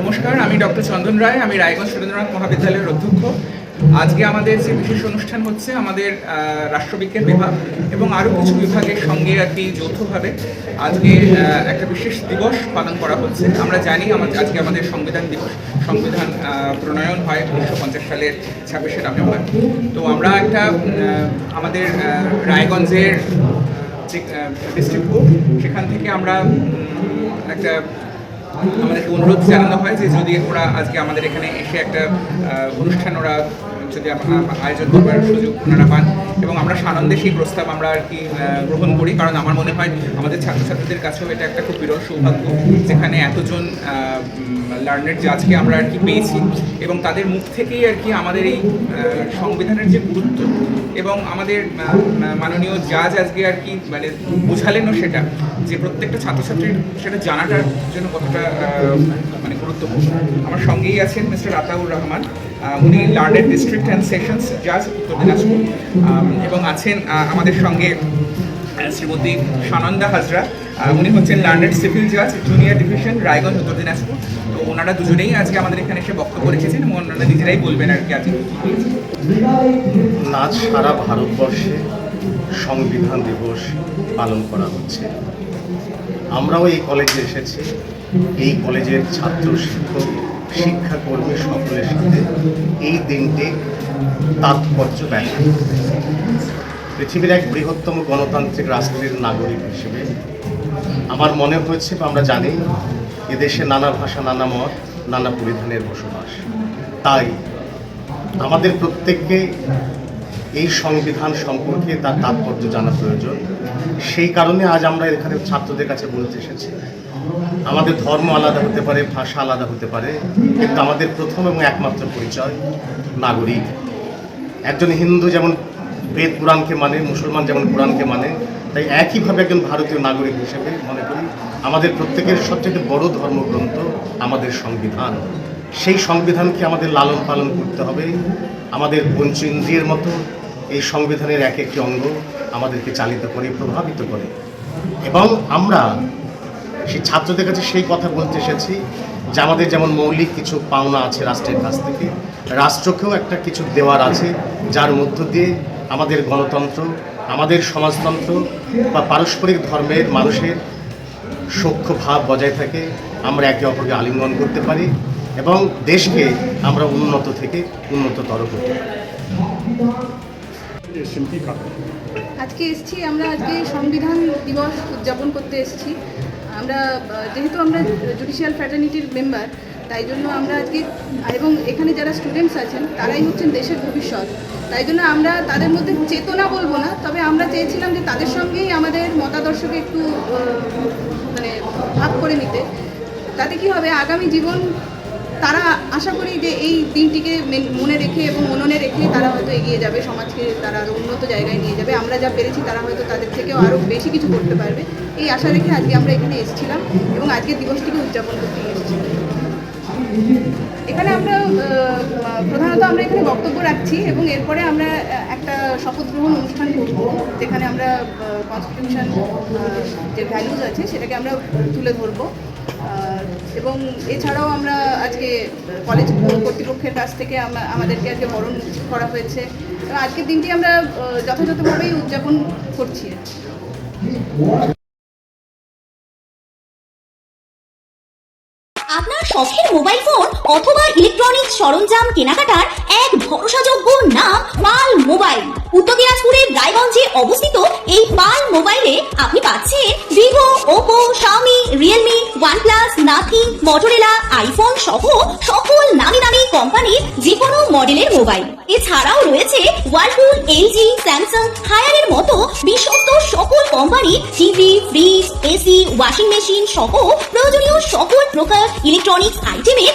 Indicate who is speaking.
Speaker 1: নমস্কার, আমি ডক্টর চন্দন রায়, আমি রায়গঞ্জ সুরেন্দ্রনাথ মহাবিদ্যালয়ের অধ্যক্ষ। আজকে আমাদের যে বিশেষ অনুষ্ঠান হচ্ছে আমাদের রাষ্ট্রবিজ্ঞান বিভাগ এবং আরও কিছু বিভাগের সঙ্গে আর কি যৌথভাবে আজকে একটা বিশেষ দিবস পালন করা হচ্ছে। আমরা জানি আমাদের, আজকে আমাদের সংবিধান দিবস, সংবিধান প্রণয়ন হয় উনিশশো পঞ্চাশ সালের ছাব্বিশে নভেম্বর। তো আমরা একটা আমাদের রায়গঞ্জের ডিস্ট্রিক্ট সেখান থেকে আমরা একটা, আমাদেরকে অনুরোধ জানানো হয় যে যদি ওরা আজকে আমাদের এখানে এসে একটা অনুষ্ঠান ওরা যদি আম- আয়োজন করবার সুযোগ ওনারা পান এবং আমরা সানন্দে সেই প্রস্তাব আমরা আর কি গ্রহণ করি। কারণ আমার মনে হয় আমাদের ছাত্রছাত্রীদের কাছেও এটা একটা খুব বিরল সৌভাগ্য যেখানে এতজন লার্নার জাজকে আমরা আর কি পেয়েছি এবং তাদের মুখ থেকেই আর কি আমাদের এই সংবিধানের যে গুরুত্ব এবং আমাদের মাননীয় জাজ আজকে আর কি মানে বোঝালেনও সেটা যে প্রত্যেকটা ছাত্রছাত্রীর সেটা জানাটার জন্য কতটা মানে গুরুত্বপূর্ণ। আমার সঙ্গেই আছেন মিস্টার আতাউর রহমান উনি লার্নেড ডিস্ট্রিক্ট অ্যান্ড সেশনস জাজ উত্তর দিনাজপুর এবং আছেন আমাদের সঙ্গে শ্রীমতী সানন্দা হাজরা উনি হচ্ছেন লার্নেড সিভিল জাজ জুনিয়র ডিভিশন রায়গঞ্জ উত্তর দিনাজপুর। তো ওনারা দুজনেই আজকে আমাদের এখানে এসে বক্তব্য রেখেছেন এবং ওনারা নিজেরাই বলবেন আর কি আজকে।
Speaker 2: আজ সারা ভারতবর্ষে সংবিধান দিবস পালন করা হচ্ছে। আমরাও এই কলেজে এসেছি। এই কলেজের ছাত্র শিক্ষক শিক্ষাকর্মী সকলের সাথে এই দিনটি তাৎপর্য ব্যাখ্যা পৃথিবীর এক বৃহত্তম গণতান্ত্রিক রাষ্ট্রের নাগরিক হিসেবে আমার মনে হয়েছে বা আমরা জানি, এদেশে নানা ভাষা, নানা মত, নানা পরিধানের বসবাস। তাই আমাদের প্রত্যেককে এই সংবিধান সম্পর্কে তার তাৎপর্য জানা প্রয়োজন। সেই কারণে আজ আমরা এখানে ছাত্রদের কাছে বলতে এসেছি আমাদের ধর্ম আলাদা হতে পারে, ভাষা আলাদা হতে পারে, কিন্তু আমাদের প্রথম এবং একমাত্র পরিচয় নাগরিক। একজন হিন্দু যেমন বেদ পুরাণকে মানে মুসলমান যেমন কোরআনকে মানে তাই একইভাবে একজন ভারতীয় নাগরিক হিসেবে মনে করি আমাদের প্রত্যেকের সবচেয়ে বড় ধর্মগ্রন্থ আমাদের সংবিধান। সেই সংবিধানকে আমাদের লালন পালন করতে হবে। আমাদের পঞ্চ ইন্দ্রিয়ের মতো এই সংবিধানের এক একটি অঙ্গ আমাদেরকে চালিত করে, প্রভাবিত করে। এবং আমরা সেই ছাত্রদের কাছে সেই কথা বলতে এসেছি যে আমাদের যেমন মৌলিক কিছু পাওনা আছে রাষ্ট্রের কাছ থেকে রাষ্ট্রকেও একটা কিছু দেওয়ার আছে যার মধ্য দিয়ে আমাদের গণতন্ত্র আমাদের সমাজতন্ত্র বা পারস্পরিক ধর্মের মানুষের সখ্য ভাব বজায় থাকে আমরা একে অপরকে আলিঙ্গন করতে পারি এবং দেশকে আমরা উন্নত থেকে উন্নততর করতে পারি।
Speaker 3: আজকে এসেছি আমরা আজকে সংবিধান দিবস উদযাপন করতে এসেছি। আমরা যেহেতু আমরা জুডিশিয়াল ফ্যাটার্নিটির মেম্বার তাই জন্য আমরা আজকে, এবং এখানে যারা স্টুডেন্টস আছেন, তারাই হচ্ছেন দেশের ভবিষ্যৎ। তাই জন্য আমরা তাদের মধ্যে চেতনা বলব না, তবে আমরা চেয়েছিলাম যে তাদের সঙ্গেই আমাদের মতাদর্শকে একটু মানে ভাগ করে নিতে। তাতে কি হবে? আগামী জীবন তারা আশা করি যে এই দিনটিকে মেন- রেখে এবং মননে রেখে তারা হয়তো এগিয়ে যাবে, সমাজকে তারা আরও উন্নত জায়গায় নিয়ে যাবে। আমরা যা পেরেছি তারা হয়তো তাদের থেকেও আরও বেশি কিছু করতে পারবে। এই আশা রেখে আজকে আমরা এখানে এসেছিলাম এবং আজকের দিবসটিকে উদযাপন করতে এসেছি। এখানে আমরা প্রধানত আমরা এখানে বক্তব্য রাখছি এবং এরপরে আমরা একটা শপথ গ্রহণ অনুষ্ঠান করব, যেখানে আমরা কনস্টিটিউশন যে ভ্যালুজ আছে সেটাকে আমরা তুলে ধরবো। এবং এছাড়াও আমরা আজকে কলেজ কর্তৃপক্ষের কাছ থেকে আমা- আমাদেরকে আজকে বরণ করা হয়েছে। আজকের দিনটি আমরা যথাযথভাবেই উদযাপন করছি।
Speaker 4: আপনার শখের মোবাইল ফোন অথবা ইলেকট্রনিক্স সরঞ্জাম কেনাকাটার এক ভরসাযোগ্য নাম পাল মোবাইল। উত্তর দিনাজপুরের রায়গঞ্জে অবস্থিত এই পাল মোবাইলে আপনি পাচ্ছেন Vivo, Oppo, Xiaomi, Realme, OnePlus, Nothing, Motorola, iPhone সহ সকল নামি দামি কোম্পানির যে কোনো মডেলের মোবাইল। এছাড়াও রয়েছে ওয়ালপুল, এলজি, স্যামসাং, হায়ারের মতো বিশ্বস্ত সকল কোম্পানির TV, fridge, AC, washing machine সহ প্রয়োজনীয় সকল প্রকার ইলেকট্রনিক্স আইটেমের